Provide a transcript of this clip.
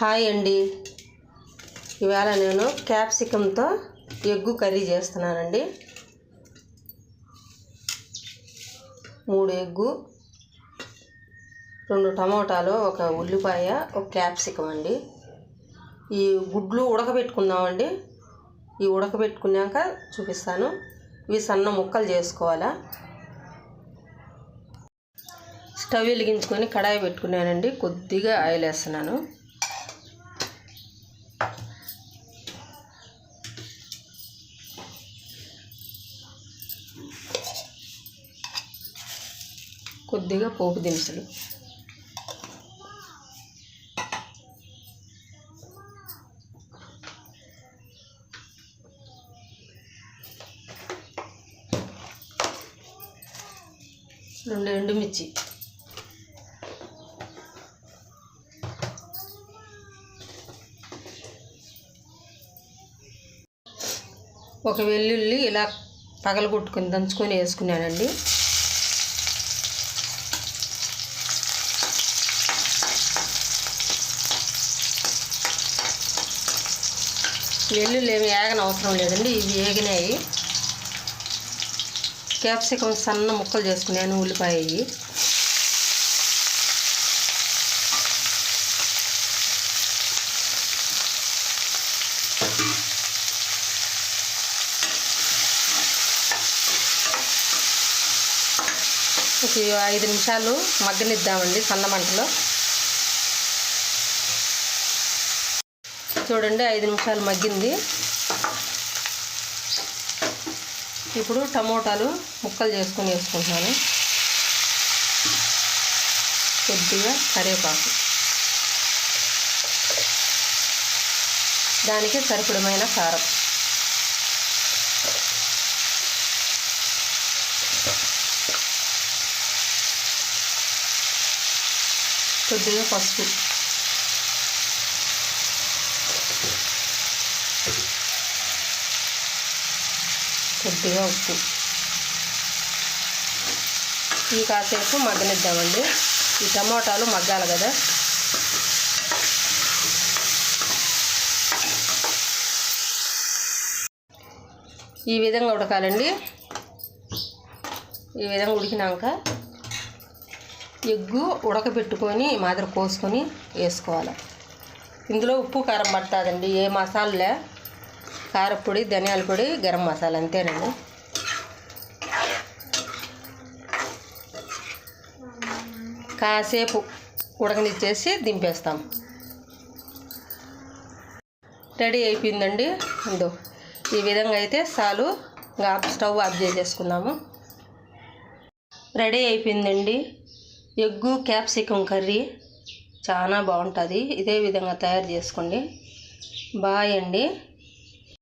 Hi అండి. ఇవాళ నేను క్యాప్సికంతో ఎగ్గు కర్రీ చేస్తున్నానండి. మూడు ఎగ్గు రెండు టమోటాలు ఒక ఉల్లిపాయ ఒక క్యాప్సికం అండి. ఈ గుడ్లు ఉడకబెట్టుకుందామండి. ఈ ఉడకబెట్టుకున్నాక చూపిస్తాను. ఇవి సన్న ముక్కలు చేసుకోవాలా. స్టవ్ వెలిగించుకొని కడాయి పెట్టుకున్నానండి. కొద్దిగా ఆయిల్ వేస్తున్నాను. కొద్దిగా పోపు దినుసులు. రెండు ఎండుమిర్చి. ఒక వెల్లుల్లి ఇలా పగలగొట్టుకొని దంచుకొని వేసుకున్నానండి. వెల్లుల్లి ఏమి ఏగన అవసరం లేదండి ఇవి ఏగినాయి. క్యాప్సికం సన్న ముక్కలు చేసుకున్నాను ఉల్లిపాయ ఒక ఐదు నిమిషాలు మగ్గనిద్దామండి సన్న మంటలో. చూడండి ఐదు నిమిషాలు మగ్గింది. ఇప్పుడు టమోటాలు ముక్కలు చేసుకొని వేసుకుంటున్నాను. కొద్దిగా కరివేపాకు. దానికి సరిపడమైన కారం. కొద్దిగా పసుపు. కొద్దిగా ఉప్పు. ఈ కాసేపు మగ్గనిద్దామండి. ఈ టమోటాలు మగ్గాలి కదా. ఈ విధంగా ఉడకాలండి. ఈ విధంగా ఉడికినాక ఎగ్గు ఉడకబెట్టుకొని మాదిరి కోసుకొని వేసుకోవాలి. ఇందులో ఉప్పు కారం పడుతుందండి. ఏ మసాలా? కారపొడి ధనియాల పొడి గరం మసాలా. అంతేనండి. కాసేపు ఉడకనిచ్చేసి దింపేస్తాం. రెడీ అయిపోయిందండి. ఇందో ఈ విధంగా అయితే చాలు ఇంకా స్టవ్ ఆఫ్ చేసేసుకుందాము రెడీ అయిపోయిందండి. Egg capsicum curry. చాలా బాగుంటుంది. ఇదే విధంగా తయారు చేసుకోండి. బాయ్ అండి.